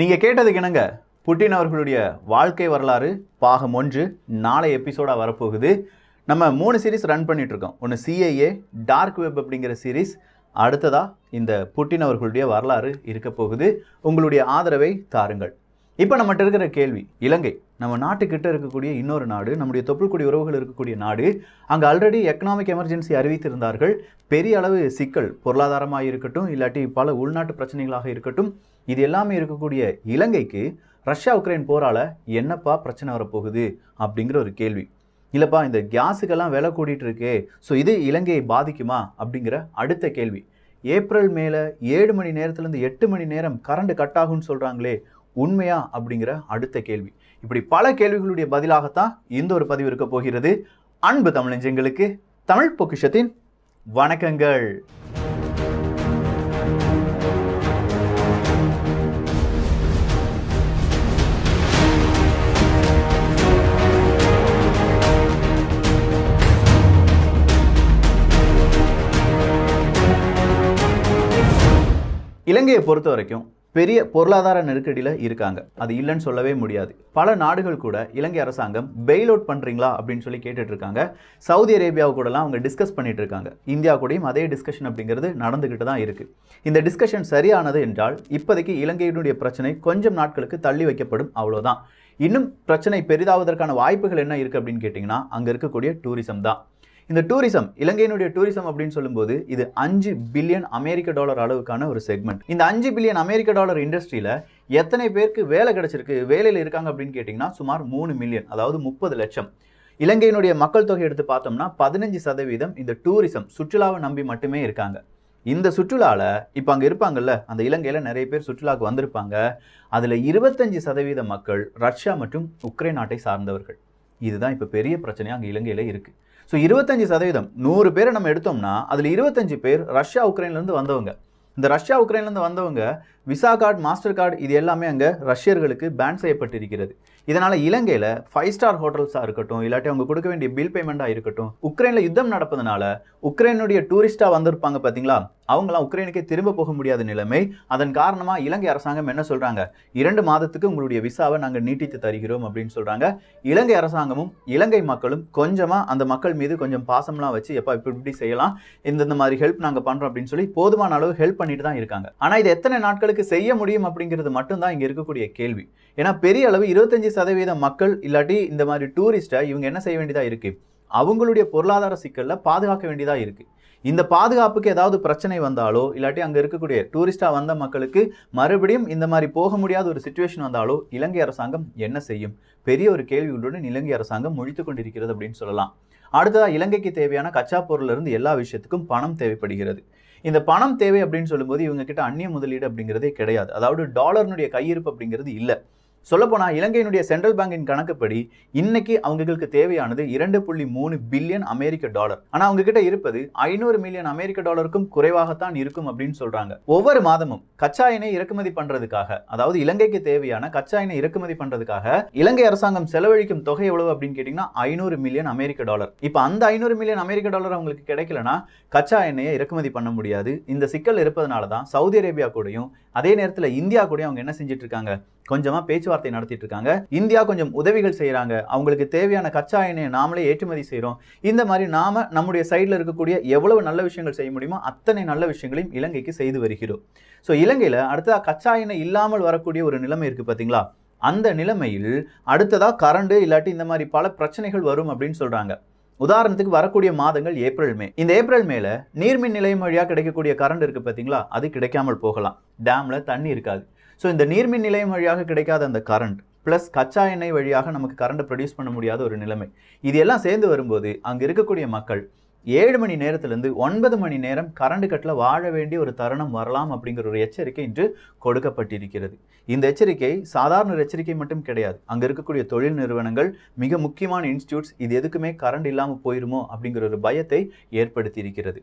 நீங்கள் கேட்டதுக்கு என்னங்க? புட்டின் அவர்களுடைய வாழ்க்கை வரலாறு பாகம் ஒன்று நாளை எபிசோடாக வரப்போகுது. நம்ம மூணு சீரிஸ் ரன் பண்ணிகிட்ருக்கோம் ஒன்று சிஐஏ டார்க் வெப் அப்படிங்கிற சீரிஸ் அடுத்ததாக இந்த புட்டின் அவர்களுடைய வரலாறு இருக்க போகுது. உங்களுடைய ஆதரவை தாருங்கள். இப்போ நம்மகிட்ட இருக்கிற கேள்வி இலங்கை. நம்ம நாட்டுக்கிட்ட இருக்கக்கூடிய இன்னொரு நாடு நம்முடைய தொப்புள்குடி உறவுகள் இருக்கக்கூடிய நாடு அங்கே ஆல்ரெடி எக்கனாமிக் எமர்ஜென்சி அறிவித்திருந்தார்கள். பெரிய அளவு சிக்கல் பொருளாதாரமாக இருக்கட்டும் இல்லாட்டி பல உள்நாட்டு பிரச்சனைகளாக இருக்கட்டும் இது எல்லாமே இருக்கக்கூடிய இலங்கைக்கு ரஷ்யா உக்ரைன் போரால் என்னப்பா பிரச்சனை வரப்போகுது அப்படிங்கிற ஒரு கேள்வி. இல்லைப்பா இந்த கேஸுக்கெல்லாம் விலை கூட்டிகிட்டு இருக்கே ஸோ இது இலங்கையை பாதிக்குமா அப்படிங்கிற அடுத்த கேள்வி. ஏப்ரல் மேலே ஏழு மணி நேரத்துலேருந்து எட்டு மணி நேரம் கரண்ட் கட் ஆகும்னு சொல்கிறாங்களே உண்மையா அப்படிங்கிற அடுத்த கேள்வி. இப்படி பல கேள்விகளுடைய பதிலாகத்தான் இந்த ஒரு பதிவு இருக்க போகிறது. அன்பு தமிழஞ்சங்களுக்கு தமிழ் பொக்கிஷத்தின் வணக்கங்கள். இலங்கையை பொறுத்த வரைக்கும் பெரிய பொருளாதார நெருக்கடியில் இருக்காங்க. அது இல்லைன்னு சொல்லவே முடியாது. பல நாடுகள் கூட இலங்கை அரசாங்கம் பெயில் அவுட் பண்ணுறீங்களா அப்படின்னு சொல்லி கேட்டுட்ருக்காங்க. சவுதி அரேபியாவு கூடலாம் அவங்க டிஸ்கஸ் பண்ணிகிட்டு இருக்காங்க இந்தியா கூடயும் அதே டிஸ்கஷன் அப்படிங்கிறது நடந்துக்கிட்டு தான் இருக்குது இந்த டிஸ்கஷன் சரியானது என்றால் இப்போதைக்கு இலங்கையினுடைய பிரச்சனை கொஞ்சம் நாட்களுக்கு தள்ளி வைக்கப்படும் அவ்வளோதான். இன்னும் பிரச்சனை பெரிதாவதற்கான வாய்ப்புகள் என்ன இருக்குது அப்படின்னு கேட்டிங்கன்னா அங்கே இருக்கக்கூடிய டூரிசம் தான். இந்த டூரிசம் இலங்கையினுடைய டூரிசம் அப்படின்னு சொல்லும்போது இது அஞ்சு பில்லியன் அமெரிக்க டாலர் அளவுக்கான ஒரு செக்மெண்ட் இந்த அஞ்சு பில்லியன் அமெரிக்க டாலர் இண்டஸ்ட்ரியில் எத்தனை பேருக்கு வேலை கிடைச்சிருக்கு வேலையில் இருக்காங்க அப்படின்னு கேட்டிங்கன்னா சுமார் மூணு மில்லியன் அதாவது முப்பது லட்சம். இலங்கையினுடைய மக்கள் தொகை எடுத்து பார்த்தோம்னா பதினஞ்சு சதவீதம் இந்த டூரிசம் சுற்றுலாவை நம்பி மட்டுமே இருக்காங்க. இந்த சுற்றுலாவில் இப்போ அங்கே இருப்பாங்கல்ல அந்த இலங்கையில் நிறைய பேர் சுற்றுலாவுக்கு வந்திருப்பாங்க. அதில் இருபத்தஞ்சு சதவீத மக்கள் ரஷ்யா மற்றும் உக்ரைன் நாட்டை சார்ந்தவர்கள். இதுதான் இப்போ பெரிய பிரச்சனையாக அங்கே இலங்கையில் இருக்குது ஸோ இருபத்தஞ்சி சதவீதம் நூறு பேரை நம்ம எடுத்தோம்னா அதில் இருபத்தஞ்சு பேர் ரஷ்யா உக்ரைன்லேருந்து வந்தவங்க. இந்த ரஷ்யா உக்ரைன்லேருந்து வந்தவங்க விசா கார்டு மாஸ்டர் கார்டு இது எல்லாமே அங்கே ரஷ்யர்களுக்கு பேன் செய்யப்பட்டிருக்கிறது. இதனால் இலங்கையில் ஃபைவ் ஸ்டார் ஹோட்டல்ஸாக இருக்கட்டும் இல்லாட்டி அவங்க கொடுக்க வேண்டிய பில் பேமெண்ட்டாக இருக்கட்டும் உக்ரைனில் யுத்தம் நடப்பதனால உக்ரைனுடைய டூரிஸ்ட்டாக வந்திருப்பாங்க பார்த்தீங்களா அவங்களாம் உக்ரைனுக்கே திரும்ப போக முடியாத நிலைமை. அதன் காரணமாக இலங்கை அரசாங்கம் என்ன சொல்கிறாங்க இரண்டு மாதத்துக்கு உங்களுடைய விசாவை நாங்கள் நீட்டித்து தருகிறோம் அப்படின்னு சொல்கிறாங்க இலங்கை அரசாங்கமும் இலங்கை மக்களும் கொஞ்சமாக அந்த மக்கள் மீது கொஞ்சம் பாசம்லாம் வச்சு எப்போ இப்படி இப்படி செய்யலாம் இந்தந்த மாதிரி ஹெல்ப் நாங்கள் பண்ணுறோம் அப்படின்னு சொல்லி போதுமான அளவு ஹெல்ப் பண்ணிட்டு தான் இருக்காங்க. ஆனால் இது எத்தனை நாட்களுக்கு செய்ய முடியும் அப்படிங்கிறது மட்டும்தான் இங்கே இருக்கக்கூடிய கேள்வி. ஏன்னா பெரிய அளவு இருபத்தஞ்சி சதவீத மக்கள் இல்லாட்டி இந்த மாதிரி டூரிஸ்ட்டை இவங்க என்ன செய்ய வேண்டியதாக இருக்குது அவங்களுடைய பொருளாதார சிக்கலில் பாதுகாக்க வேண்டியதாக இருக்குது இந்த பாதுகாப்புக்கு ஏதாவது பிரச்சனை வந்தாலோ இல்லாட்டி அங்கே இருக்கக்கூடிய டூரிஸ்டாக வந்த மக்களுக்கு மறுபடியும் இந்த மாதிரி போக முடியாத ஒரு சுச்சுவேஷன் வந்தாலோ இலங்கை அரசாங்கம் என்ன செய்யும்? பெரிய ஒரு கேள்விகளுடன் இலங்கை அரசாங்கம் முழித்து கொண்டிருக்கிறது அப்படின்னு சொல்லலாம். அடுத்ததாக இலங்கைக்கு தேவையான கச்சா பொருளிலிருந்து எல்லா விஷயத்துக்கும் பணம் தேவைப்படுகிறது. இந்த பணம் தேவை அப்படின்னு சொல்லும்போது இவங்க கிட்ட அந்நிய முதலீடு அப்படிங்கிறதே கிடையாது. அதாவது டாலர்னுடைய கையிருப்பு அப்படிங்கிறது இல்லை. சொல்லப்போனால் இலங்கையினுடைய சென்ட்ரல் பேங்கின் கணக்குப்படி இன்னைக்கு அவங்களுக்கு தேவையானது இரண்டு புள்ளி மூணு பில்லியன் அமெரிக்க டாலர் ஆனால் அவங்க கிட்ட இருப்பது ஐநூறு மில்லியன் அமெரிக்க டாலருக்கும் குறைவாகத்தான் இருக்கும் அப்படின்னு சொல்றாங்க. ஒவ்வொரு மாதமும் கச்சா எண்ணெய் இறக்குமதி பண்றதுக்காக அதாவது இலங்கைக்கு தேவையான கச்சா எண்ணெய் இறக்குமதி பண்றதுக்காக இலங்கை அரசாங்கம் செலவழிக்கும் தொகை எவ்வளவு அப்படின்னு கேட்டீங்கன்னா ஐநூறு மில்லியன் அமெரிக்க டாலர் இப்போ அந்த ஐநூறு மில்லியன் அமெரிக்க டாலர் அவங்களுக்கு கிடைக்கலனா கச்சா எண்ணெயை இறக்குமதி பண்ண முடியாது. இந்த சிக்கல் இருப்பதனால தான் சவுதி அரேபியா கூடயும் அதே நேரத்தில் இந்தியா கூடயும் அவங்க என்ன செஞ்சுட்டு இருக்காங்க கொஞ்சமாக பேச்சுவார்த்தை நடத்திட்டு இருக்காங்க இந்தியா கொஞ்சம் உதவிகள் செய்கிறாங்க அவங்களுக்கு தேவையான கச்சா எண்ணெயை நாமளே ஏற்றுமதி செய்கிறோம் இந்த மாதிரி நாம் நம்முடைய சைடில் இருக்கக்கூடிய எவ்வளவு நல்ல விஷயங்கள் செய்ய முடியுமோ அத்தனை நல்ல விஷயங்களையும் இலங்கைக்கு செய்து வருகிறோம். ஸோ இலங்கையில் அடுத்ததாக கச்சா எண்ணெய் இல்லாமல் வரக்கூடிய ஒரு நிலைமை இருக்குது பார்த்தீங்களா அந்த நிலைமையில் அடுத்ததாக கரண்டு இல்லாட்டி இந்த மாதிரி பல பிரச்சனைகள் வரும் அப்படின்னு சொல்கிறாங்க உதாரணத்துக்கு வரக்கூடிய மாதங்கள் ஏப்ரல் மே. இந்த ஏப்ரல் மேல நீர்மின் நிலையம் வழியாக கிடைக்கக்கூடிய கரண்ட் இருக்குது பார்த்தீங்களா அது கிடைக்காமல் போகலாம். டேமில் தண்ணி இருக்காது. ஸோ இந்த நீர்மின் நிலையம் வழியாக கிடைக்காத அந்த கரண்ட் ப்ளஸ் கச்சா எண்ணெய் வழியாக நமக்கு கரண்ட்டை ப்ரொடியூஸ் பண்ண முடியாத ஒரு நிலைமை. இது எல்லாம் சேர்ந்து வரும்போது அங்கே இருக்கக்கூடிய மக்கள் ஏழு மணி நேரத்திலிருந்து ஒன்பது மணி நேரம் கரண்ட் கட்டில் வாழ வேண்டிய ஒரு தருணம் வரலாம் அப்படிங்கிற ஒரு எச்சரிக்கை இன்று கொடுக்கப்பட்டிருக்கிறது. இந்த எச்சரிக்கை சாதாரண ஒரு எச்சரிக்கை மட்டும் கிடையாது. அங்கே இருக்கக்கூடிய தொழில் நிறுவனங்கள் மிக முக்கியமான இன்ஸ்டியூட்ஸ் இது எதுக்குமே கரண்ட் இல்லாமல் போயிருமோ அப்படிங்கிற ஒரு பயத்தை ஏற்படுத்தியிருக்கிறது.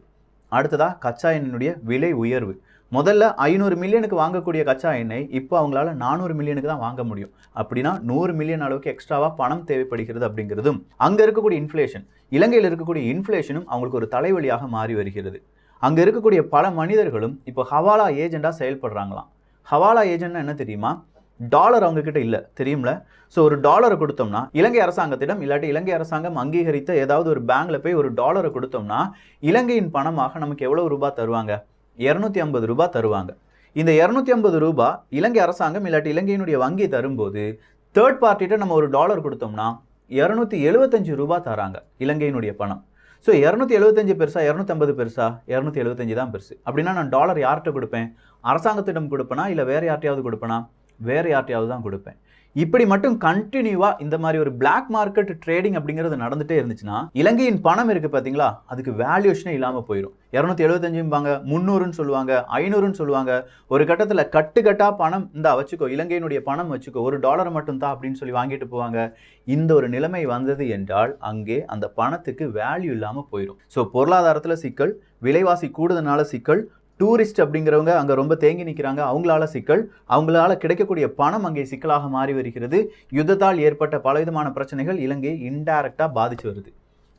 அடுத்ததாக கச்சா எண்ணெயினுடைய விலை உயர்வு. முதல்ல ஐநூறு மில்லியனுக்கு வாங்கக்கூடிய கச்சா எண்ணெய் இப்போ அவங்களால நானூறு மில்லியனுக்கு தான் வாங்க முடியும். அப்படின்னா நூறு மில்லியன் அளவுக்கு எக்ஸ்ட்ராவாக பணம் தேவைப்படுகிறது அப்படிங்கிறதும் அங்கே இருக்கக்கூடிய இன்ஃப்ளேஷன் இலங்கையில் இருக்கக்கூடிய இன்ஃப்ளேஷனும் அவங்களுக்கு ஒரு தலைவலியாக மாறி வருகிறது. அங்கே இருக்கக்கூடிய பல மனிதர்களும் இப்போ ஹவாலா ஏஜெண்டாக செயல்படுறாங்களாம். ஹவாலா ஏஜென்ட்னா என்ன தெரியுமா? டாலர் அவங்கக்கிட்ட இல்லை தெரியும்ல? ஸோ ஒரு டாலரை கொடுத்தோம்னா இலங்கை அரசாங்கத்திடம் இல்லாட்டி இலங்கை அரசாங்கம் அங்கீகரித்த ஏதாவது ஒரு பேங்க்ல போய் ஒரு டாலரை கொடுத்தோம்னா இலங்கையின் பணமாக நமக்கு எவ்வளோ ரூபாய் தருவாங்க? இரநூத்தி ஐம்பது ரூபாய் தருவாங்க. இந்த இரநூத்தி ஐம்பது ரூபாய் இலங்கை அரசாங்கம் இல்லாட்டி இலங்கையினுடைய வங்கி தரும்போது தேர்ட் பார்ட்டிகிட்ட நம்ம ஒரு டாலர் கொடுத்தோம்னா இரநூத்தி எழுபத்தஞ்சு ரூபாய் தராங்க இலங்கையினுடைய பணம். ஸோ இரநூத்தி எழுபத்தஞ்சு பெருசா இரநூத்தம்பது பெருசா இரநூத்தி எழுபத்தஞ்சு தான் பெருசு. அப்படின்னா நான் டாலர் யார்கிட்ட கொடுப்பேன்? அரசாங்கத்திடம் கொடுப்பேனா இல்லை வேறு யார்ட்டையாவது கொடுப்பேனா? வேறு யார்ட்டையாவது தான் கொடுப்பேன். இப்படி மட்டும் கண்டினியூவா இந்த மாதிரி ஒரு பிளாக் மார்க்கெட் ட்ரேடிங் அப்படிங்கிறது நடந்துட்டே இருந்துச்சுன்னா இலங்கையின் பணம் இருக்கு பாத்தீங்களா? அதுக்கு வேல்யூஷனே இல்லாம போயிடும் இரநூத்தி எழுபத்தஞ்சும்பாங்க முந்நூறுன்னு சொல்லுவாங்க ஐநூறுன்னு சொல்லுவாங்க. ஒரு கட்டத்தில் கட்டுக்கட்டாக பணம் இந்தா வச்சுக்கோ இலங்கையினுடைய பணம் வச்சுக்கோ ஒரு டாலர் மட்டும் தான் அப்படின்னு சொல்லி வாங்கிட்டு போவாங்க. இந்த ஒரு நிலைமை வந்தது என்றால் அங்கே அந்த பணத்துக்கு வேல்யூ இல்லாமல் போயிடும் ஸோ பொருளாதாரத்தில் சிக்கல் விலைவாசி கூடுதனால சிக்கல் டூரிஸ்ட் அப்படிங்கிறவங்க அங்கே ரொம்ப தேங்கி நிற்கிறாங்க அவங்களால சிக்கல் அவங்களால கிடைக்கக்கூடிய பணம் அங்கே சிக்கலாக மாறி வருகிறது. யுத்தத்தால் ஏற்பட்ட பலவிதமான பிரச்சனைகள் இலங்கையை இன்டைரக்டாக பாதிச்சு வருது.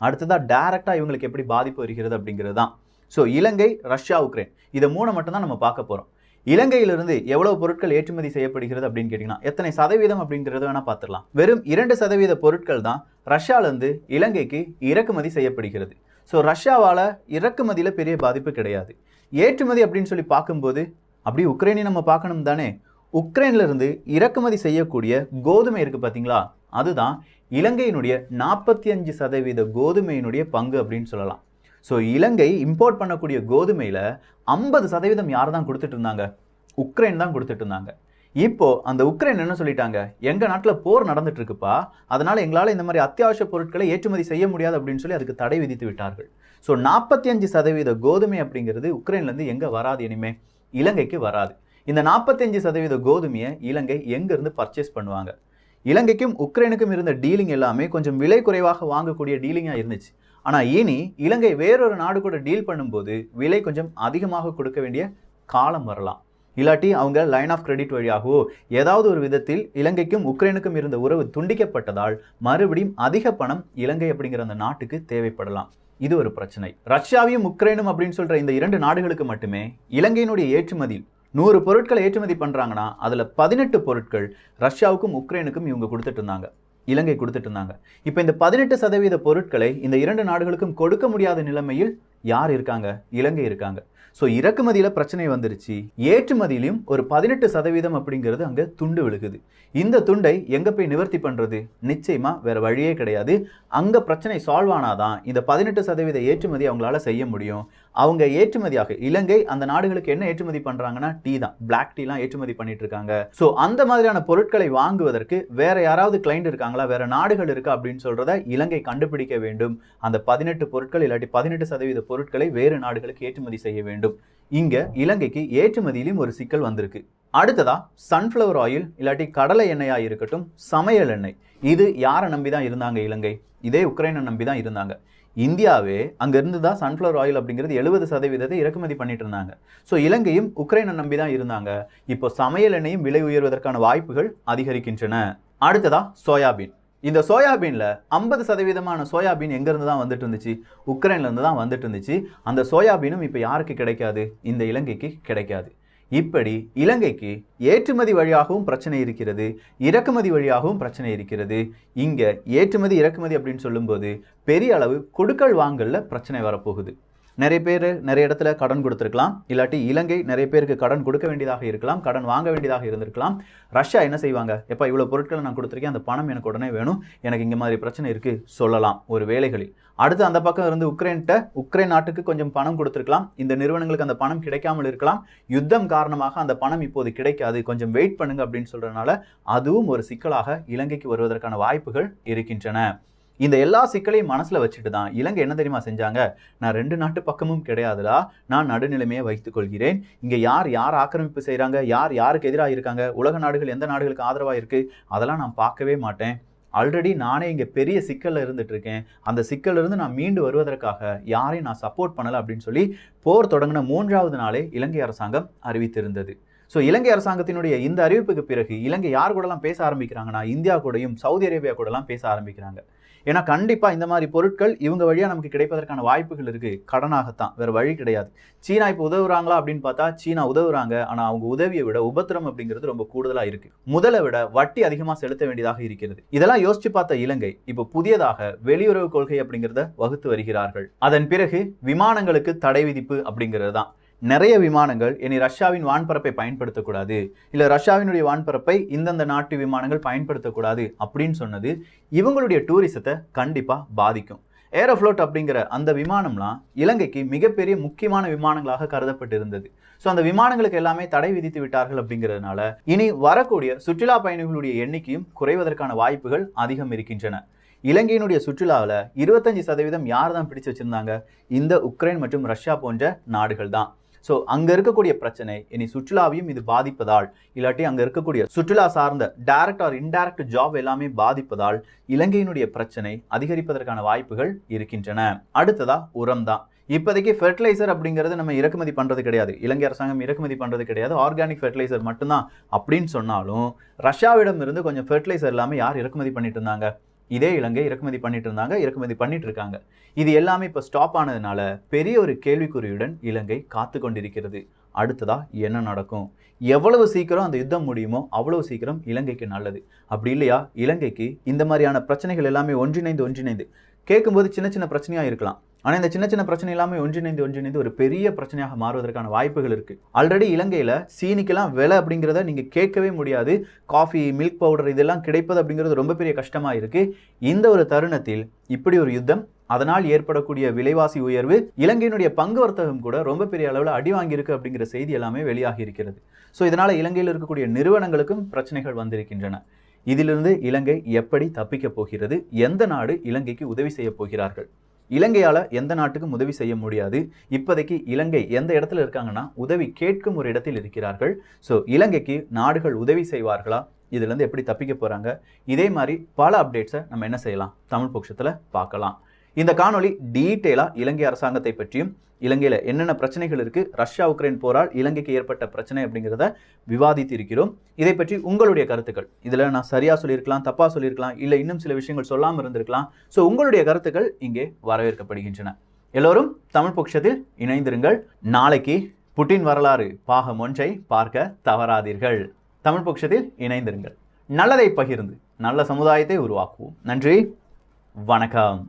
அடுத்ததாக டைரக்டாக இவங்களுக்கு எப்படி பாதிப்பு வருகிறது அப்படிங்கிறது தான். So Ilangai Russia Ukraine. இதை மூணு மட்டும்தான் நம்ம பார்க்க போகிறோம் இலங்கையிலிருந்து எவ்வளவு பொருட்கள் ஏற்றுமதி செய்யப்படுகிறது அப்படின்னு கேட்டிங்கன்னா எத்தனை சதவீதம் அப்படிங்கிறத வேணால் பார்த்துடலாம். வெறும் இரண்டு சதவீத பொருட்கள் தான் ரஷ்யாவிலேருந்து இலங்கைக்கு இறக்குமதி செய்யப்படுகிறது. ஸோ ரஷ்யாவால் இறக்குமதியில் பெரிய பாதிப்பு கிடையாது. ஏற்றுமதி அப்படின்னு சொல்லி பார்க்கும்போது அப்படி உக்ரைனை நம்ம பார்க்கணும் தானே? உக்ரைன்லேருந்து இறக்குமதி செய்யக்கூடிய கோதுமை இருக்குது பார்த்தீங்களா அதுதான் இலங்கையினுடைய நாற்பத்தி அஞ்சு சதவீத கோதுமையினுடைய பங்கு அப்படின்னு சொல்லலாம். ஸோ இலங்கை இம்போர்ட் பண்ணக்கூடிய கோதுமையில் ஐம்பது சதவீதம் யார் தான் கொடுத்துட்டு இருந்தாங்க? உக்ரைன் தான் கொடுத்துட்டு இருந்தாங்க. இப்போ அந்த உக்ரைன் என்ன சொல்லிட்டாங்க? எங்க நாட்டில் போர் நடந்துட்டு இருக்குப்பா அதனால எங்களால் இந்த மாதிரி அத்தியாவசிய பொருட்களை ஏற்றுமதி செய்ய முடியாது அப்படின்னு சொல்லி அதுக்கு தடை விதித்து விட்டார்கள். ஸோ நாற்பத்தி அஞ்சு சதவீத கோதுமை அப்படிங்கிறது உக்ரைன்லேருந்து எங்கே வராது இனிமே? இலங்கைக்கு வராது. இந்த நாற்பத்தஞ்சு சதவீத கோதுமையை இலங்கை எங்கேருந்து பர்ச்சேஸ் பண்ணுவாங்க? இலங்கைக்கும் உக்ரைனுக்கும் இருந்த டீலிங் எல்லாமே கொஞ்சம் விலை குறைவாக வாங்கக்கூடிய டீலிங்காக இருந்துச்சு. ஆனால் இனி இலங்கை வேறொரு நாடு கூட டீல் பண்ணும்போது விலை கொஞ்சம் அதிகமாக கொடுக்க வேண்டிய காலம் வரலாம். இல்லாட்டி அவங்க லைன் ஆஃப் கிரெடிட் வழியாகவோ ஏதாவது ஒரு விதத்தில் இலங்கைக்கும் உக்ரைனுக்கும் இருந்த உறவு துண்டிக்கப்பட்டதால் மறுபடியும் அதிக பணம் இலங்கை அப்படிங்கிற அந்த நாட்டுக்கு தேவைப்படலாம். இது ஒரு பிரச்சனை. ரஷ்யாவையும் உக்ரைனும் அப்படின்னு சொல்கிற இந்த இரண்டு நாடுகளுக்கு மட்டுமே இலங்கையினுடைய ஏற்றுமதியில் நூறு பொருட்களை ஏற்றுமதி பண்ணுறாங்கன்னா அதில் பதினெட்டு பொருட்கள் ரஷ்யாவுக்கும் உக்ரைனுக்கும் இவங்க கொடுத்துட்டு இருந்தாங்க. இலங்கை கொடுத்துட்டு இருந்தாங்க. இப்போ இந்த பதினெட்டு சதவீத பொருட்களை இந்த இரண்டு நாடுகளுக்கும் கொடுக்க முடியாத நிலைமையில் யார் இருக்காங்க? இலங்கை இருக்காங்க. ஸோ இறக்குமதியில் பிரச்சனை வந்துருச்சு. ஏற்றுமதியிலையும் ஒரு பதினெட்டு சதவீதம் அப்படிங்கிறது அங்கே துண்டு விழுகுது. இந்த துண்டை எங்கே போய் நிவர்த்தி பண்ணுறது நிச்சயமாக வேறு வழியே கிடையாது. அங்கே பிரச்சனை சால்வ் ஆனாதான் இந்த பதினெட்டு சதவீத ஏற்றுமதி அவங்களால செய்ய முடியும். அவங்க ஏற்றுமதியாக இலங்கை அந்த நாடுகளுக்கு என்ன ஏற்றுமதி பண்ணுறாங்கன்னா டீ தான். பிளாக் டீலாம் ஏற்றுமதி பண்ணிட்டு இருக்காங்க. ஸோ அந்த மாதிரியான பொருட்களை வாங்குவதற்கு வேற யாராவது கிளைண்ட் இருக்காங்களா? வேற நாடுகள் இருக்கா? அப்படின்னு சொல்றத இலங்கை கண்டுபிடிக்க வேண்டும். அந்த பதினெட்டு பொருட்கள் இல்லாட்டி பதினெட்டு சதவீத பொருட்களை வேறு நாடுகளுக்கு ஏற்றுமதி செய்ய வேண்டும். இங்க இலங்கைக்கு ஏற்றுமதியிலும் ஒரு சிக்கல் வந்திருக்கு. அடுத்ததா சன்ஃப்ளவர் ஆயில் இல்லாட்டி கடலை எண்ணெயாக இருக்கட்டும் சமையல் எண்ணெய். இது யாரை நம்பி தான் இருந்தாங்க இலங்கை? இதே உக்ரைனை நம்பி தான் இருந்தாங்க. இந்தியாவே அங்கிருந்து தான் சன்ஃப்ளவர் ஆயில் அப்படிங்கிறது எழுபது சதவீதத்தை இறக்குமதி பண்ணிட்டு இருந்தாங்க. ஸோ இலங்கையும் உக்ரைனை நம்பி தான் இருந்தாங்க. இப்போ சமையல் எண்ணெயும் விலை உயர்வதற்கான வாய்ப்புகள் அதிகரிக்கின்றன. அடுத்ததா சோயாபீன் இந்த சோயாபீனில் ஐம்பது சதவீதமான சோயாபீன் எங்கேருந்து தான் வந்துட்டு இருந்துச்சு? உக்ரைன்லேருந்து தான் வந்துட்டு இருந்துச்சு. அந்த சோயாபீனும் இப்போ யாருக்கு கிடைக்காது? இந்த இலங்கைக்கு கிடைக்காது. இப்படி இலங்கைக்கு ஏற்றுமதி வழியாகவும் பிரச்சனை இருக்கிறது. இறக்குமதி வழியாகவும் பிரச்சனை இருக்கிறது. இங்கே ஏற்றுமதி இறக்குமதி அப்படின்னு சொல்லும்போது பெரிய அளவு கொடுக்கல் வாங்கலில் பிரச்சனை வரப்போகுது. நிறைய பேர் நிறைய இடத்துல கடன் கொடுத்துருக்கலாம். இல்லாட்டி இலங்கை நிறைய பேருக்கு கடன் கொடுக்க வேண்டியதாக இருக்கலாம் கடன் வாங்க வேண்டியதாக இருந்திருக்கலாம். ரஷ்யா என்ன செய்வாங்க? எப்போ இவ்வளோ பொருட்களை நான் கொடுத்துருக்கேன் அந்த பணம் எனக்கு உடனே வேணும். எனக்கு இங்கே மாதிரி பிரச்சனை இருக்குது சொல்லலாம் ஒரு வேலைகளில். அடுத்து அந்த பக்கம் இருந்து உக்ரைன்கிட்ட உக்ரைன் நாட்டுக்கு கொஞ்சம் பணம் கொடுத்துருக்கலாம். இந்த நிறுவனங்களுக்கு அந்த பணம் கிடைக்காமல் இருக்கலாம். யுத்தம் காரணமாக அந்த பணம் இப்போது கிடைக்காது. கொஞ்சம் வெயிட் பண்ணுங்க அப்படின்னு சொல்கிறனால அதுவும் ஒரு சிக்கலாக இலங்கைக்கு வருவதற்கான வாய்ப்புகள் இருக்கின்றன. இந்த எல்லா சிக்கலையும் மனசில் வச்சுட்டு தான் இலங்கை என்ன தெரியுமா செஞ்சாங்க? நான் ரெண்டு நாட்டு பக்கமும் கிடையாதுடா நான் நடுநிலைமையை வைத்துக் கொள்கிறேன். இங்கே யார் யார் ஆக்கிரமிப்பு செய்கிறாங்க யார் யாருக்கு எதிராக இருக்காங்க? உலக நாடுகள் எந்த நாடுகளுக்கு ஆதரவாக இருக்குது அதெல்லாம் நான் பார்க்கவே மாட்டேன். ஆல்ரெடி நானே இங்கே பெரிய சிக்கலில் இருந்துகிட்ருக்கேன் அந்த சிக்கலிருந்து நான் மீண்டு வருவதற்காக யாரையும் நான் சப்போர்ட் பண்ணலை அப்படின்னு சொல்லி போர் தொடங்கின மூன்றாவது நாளே இலங்கை அரசாங்கம் அறிவித்திருந்தது. ஸோ இலங்கை அரசாங்கத்தினுடைய இந்த அறிவிப்புக்கு பிறகு இலங்கை யார் கூடலாம் பேச ஆரம்பிக்கிறாங்கன்னா இந்தியா கூடயும் சவுதி அரேபியா கூடலாம் பேச ஆரம்பிக்கிறாங்க. ஏன்னா கண்டிப்பாக இந்த மாதிரி பொருட்கள் இவங்க வழியாக நமக்கு கிடைப்பதற்கான வாய்ப்புகள் இருக்குது கடனாகத்தான். வேறு வழி கிடையாது. சீனா இப்போ உதவுறாங்களா அப்படின்னு பார்த்தா சீனா உதவுறாங்க. ஆனால் அவங்க உதவியை விட உபத்திரம் அப்படிங்கிறது ரொம்ப கூடுதலாக இருக்குது முதலை விட வட்டி அதிகமாக செலுத்த வேண்டியதாக இருக்கிறது. இதெல்லாம் யோசிச்சு பார்த்த இலங்கை இப்போ புதியதாக வெளியுறவு கொள்கை அப்படிங்கிறத வகுத்து வருகிறார்கள். அதன் பிறகு விமானங்களுக்கு தடை விதிப்பு அப்படிங்கிறது தான் நிறைய விமானங்கள் இனி ரஷ்யாவின் வான்பரப்பை பயன்படுத்தக்கூடாது. இல்லை ரஷ்யாவினுடைய வான்பரப்பை இந்தந்த நாட்டு விமானங்கள் பயன்படுத்தக்கூடாது அப்படின்னு சொன்னது இவங்களுடைய டூரிசத்தை கண்டிப்பாக பாதிக்கும். ஏரோஃப்ளோட் அப்படிங்கிற அந்த விமானம்லாம் இலங்கைக்கு மிகப்பெரிய முக்கியமான விமானங்களாக கருதப்பட்டு இருந்தது ஸோ அந்த விமானங்களுக்கு எல்லாமே தடை விதித்து விட்டார்கள் அப்படிங்கிறதுனால இனி வரக்கூடிய சுற்றுலா பயணிகளுடைய எண்ணிக்கையும் குறைவதற்கான வாய்ப்புகள் அதிகம் இருக்கின்றன. இலங்கையினுடைய சுற்றுலாவில் இருபத்தஞ்சு சதவீதம் யார் தான் பிடிச்சு வச்சுருந்தாங்க? இந்த உக்ரைன் மற்றும் ரஷ்யா போன்ற நாடுகள் தான். ஸோ அங்கே இருக்கக்கூடிய பிரச்சனை இனி சுற்றுலாவையும் இது பாதிப்பதால் இல்லாட்டி அங்கே இருக்கக்கூடிய சுற்றுலா சார்ந்த டைரக்ட் ஆர் இன்டைரக்ட் ஜாப் எல்லாமே பாதிப்பதால் இலங்கையினுடைய பிரச்சனை அதிகரிப்பதற்கான வாய்ப்புகள் இருக்கின்றன. அடுத்ததா உரம் தான் இப்போதைக்கு ஃபெர்டிலைசர் அப்படிங்கிறது நம்ம இறக்குமதி பண்ணுறது கிடையாது. இலங்கை அரசாங்கம் இறக்குமதி பண்ணுறது கிடையாது. ஆர்கானிக் ஃபெர்டிலைசர் மட்டும்தான். அப்படின்னு சொன்னாலும் ரஷ்யாவிடம் இருந்து கொஞ்சம் ஃபெர்டிலைசர் இல்லாமல் யார் இறக்குமதி பண்ணிட்டு இருந்தாங்க? இதே இலங்கை இறக்குமதி பண்ணிட்டு இருந்தாங்க இறக்குமதி பண்ணிட்டு இருக்காங்க இது எல்லாமே இப்போ ஸ்டாப் ஆனதுனால பெரிய ஒரு கேள்விக்குறியுடன் இலங்கை காத்து கொண்டிருக்கிறது. அடுத்ததா என்ன நடக்கும்? எவ்வளவு சீக்கிரம் அந்த யுத்தம் முடியுமோ அவ்வளவு சீக்கிரம் இலங்கைக்கு நல்லது. அப்படி இல்லையா? இலங்கைக்கு இந்த மாதிரியான பிரச்சனைகள் எல்லாமே ஒன்றிணைந்து ஒன்றிணைந்து கேட்கும்போது சின்ன சின்ன பிரச்சனையாக இருக்கலாம். ஆனால் இந்த சின்ன சின்ன பிரச்சனை இல்லாமல் ஒன்றிணைந்து ஒன்றிணைந்து ஒரு பெரிய பிரச்சனையாக மாறுவதற்கான வாய்ப்புகள் இருக்குது ஆல்ரெடி இலங்கையில் சீனிக்கெல்லாம் விலை அப்படிங்கிறத நீங்கள் கேட்கவே முடியாது. காஃபி மில்க் பவுடர் இதெல்லாம் கிடைப்பது அப்படிங்கிறது ரொம்ப பெரிய கஷ்டமாக இருக்குது இந்த ஒரு தருணத்தில் இப்படி ஒரு யுத்தம் அதனால் ஏற்படக்கூடிய விலைவாசி உயர்வு இலங்கையினுடைய பங்கு வர்த்தகம் கூட ரொம்ப பெரிய அளவில் அடி வாங்கியிருக்கு அப்படிங்கிற செய்தி எல்லாமே வெளியாகி இருக்கிறது. ஸோ இதனால் இலங்கையில் இருக்கக்கூடிய நிறுவனங்களுக்கும் பிரச்சனைகள் வந்திருக்கின்றன. இதிலிருந்து இலங்கை எப்படி தப்பிக்கப் போகிறது? எந்த நாடு இலங்கைக்கு உதவி செய்ய போகிறார்கள்? இலங்கையால் எந்த நாட்டுக்கும் உதவி செய்ய முடியாது. இப்போதைக்கு இலங்கை எந்த இடத்துல இருக்காங்கன்னா உதவி கேட்கும் ஒரு இடத்தில் இருக்கிறார்கள். ஸோ இலங்கைக்கு நாடுகள் உதவி செய்வார்களா? இதுலேருந்து எப்படி தப்பிக்க போகிறாங்க இதே மாதிரி பல அப்டேட்ஸை நம்ம என்ன செய்யலாம்? தமிழ் பட்சத்தில் பார்க்கலாம். இந்த காணொளி டீட்டெயிலாக இலங்கை அரசாங்கத்தை பற்றியும் இலங்கையில் என்னென்ன பிரச்சனைகள் இருக்குது ரஷ்யா உக்ரைன் போரால் இலங்கைக்கு ஏற்பட்ட பிரச்சனை அப்படிங்கிறத விவாதித்து இருக்கிறோம் இதை பற்றி உங்களுடைய கருத்துக்கள். இதில் நான் சரியாக சொல்லியிருக்கலாம் தப்பாக சொல்லியிருக்கலாம் இல்லை இன்னும் சில விஷயங்கள் சொல்லாமல் இருந்திருக்கலாம். ஸோ உங்களுடைய கருத்துக்கள் இங்கே வரவேற்கப்படுகின்றன. எல்லோரும் தமிழ் பட்சத்தில் இணைந்திருங்கள். நாளைக்கு புட்டின் வரலாறு பாகம் ஒன்றை பார்க்க தவறாதீர்கள். தமிழ் பட்சத்தில் இணைந்திருங்கள். நல்லதை பகிர்ந்து நல்ல சமுதாயத்தை உருவாக்குவோம். நன்றி வணக்கம்.